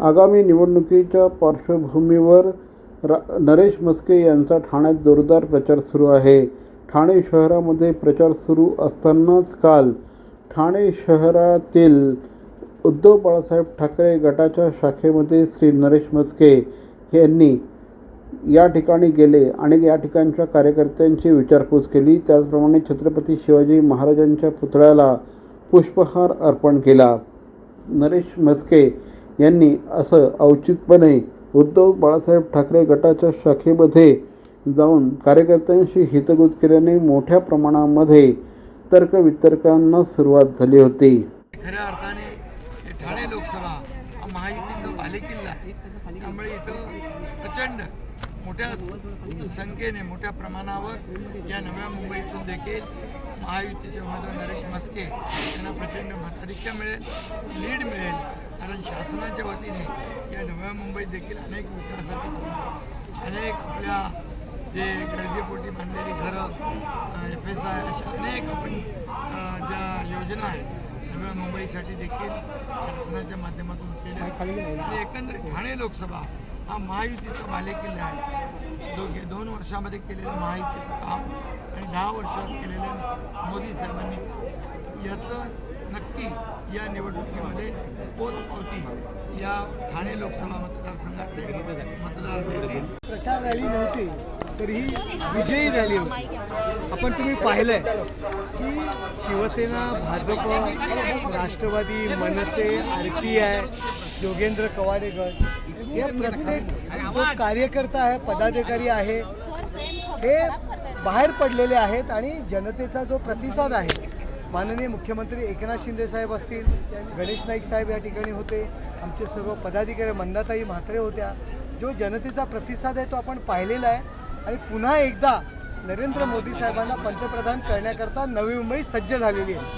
आगामी निवडणुकीच्या पार्श्वभूमीवर रा नरेश मस्के यांचा ठाण्यात जोरदार प्रचार सुरू आहे. ठाणे शहरामध्ये प्रचार सुरू असतानाच काल ठाणे शहरातील उद्धव बाळासाहेब ठाकरे गटाच्या शाखेमध्ये श्री नरेश मस्के यांनी या ठिकाणी गेले आणि या ठिकाणच्या कार्यकर्त्यांची विचारपूस केली. त्याचप्रमाणे छत्रपती शिवाजी महाराजांच्या पुतळ्याला पुष्पहार अर्पण केला. नरेश मस्के यांनी असं औचितपणे उद्धव बाळासाहेब ठाकरे गटाच्या शाखेमध्ये जाऊन कार्यकर्त्यांशी हितगुज केल्याने मोठ्या प्रमाणामध्ये तर्कवितर्कांना सुरुवात झाली होती. खऱ्या अर्थाने ठाणे लोकसभा महायुतीचा बालेकिल्ला आहे. त्यामुळे इथं प्रचंड मोठ्या संख्येने मोठ्या प्रमाणावर या नव्या मुंबईतून देखील महायुतीचे उमेदवार नरेश मस्के यांना प्रचंड मताधिक्य मिळेल लीड मिळेल. कारण शासनाच्या वतीने या नव्या मुंबईत देखील अनेक विकासाचे अनेक आपल्या जे गरजेपोटी बांधलेली घरं एफ एस आय अशा अनेक आपण ज्या योजना आहेत नव्या मुंबईसाठी देखील शासनाच्या माध्यमातून केल्या आणि एकंदरीत ठाणे लोकसभा हा महायुतीचा बालेकिल्ला आहे. दोघे दोन वर्षामध्ये केलेलं महायुतीचं काम दहा वर्षात केलेल्या मोदी साहेबांनी याचं नक्की या निवडणुकीमध्ये पोचपावती या ठाणे लोकसभा मतदारसंघातले मतदार देतील. प्रचार रॅली नव्हती तरीही विजयी रॅली होती. आपण तुम्ही पाहिलंय की Shiv Sena Bhajap Rashtrawadi Manse R P I Yogendra कवाडेगड हे प्रत्येक जो कार्यकर्ता आहे पदाधिकारी आहे हे बाहेर पडलेले आहेत आणि जनतेचा जो प्रतिसाद आहे माननीय मुख्यमंत्री एकनाथ शिंदे साहेब असतील गणेश नाईक साहेब या ठिकाणी होते आमचे सर्व पदाधिकारी मंदाताई म्हात्रे होत्या जो जनतेचा प्रतिसाद आहे तो आपण पाहिलेला आहे. आणि पुन्हा एकदा नरेंद्र मोदी साहेबांना पंतप्रधान करण्याकरता नवी मुंबई सज्ज झालेली आहे.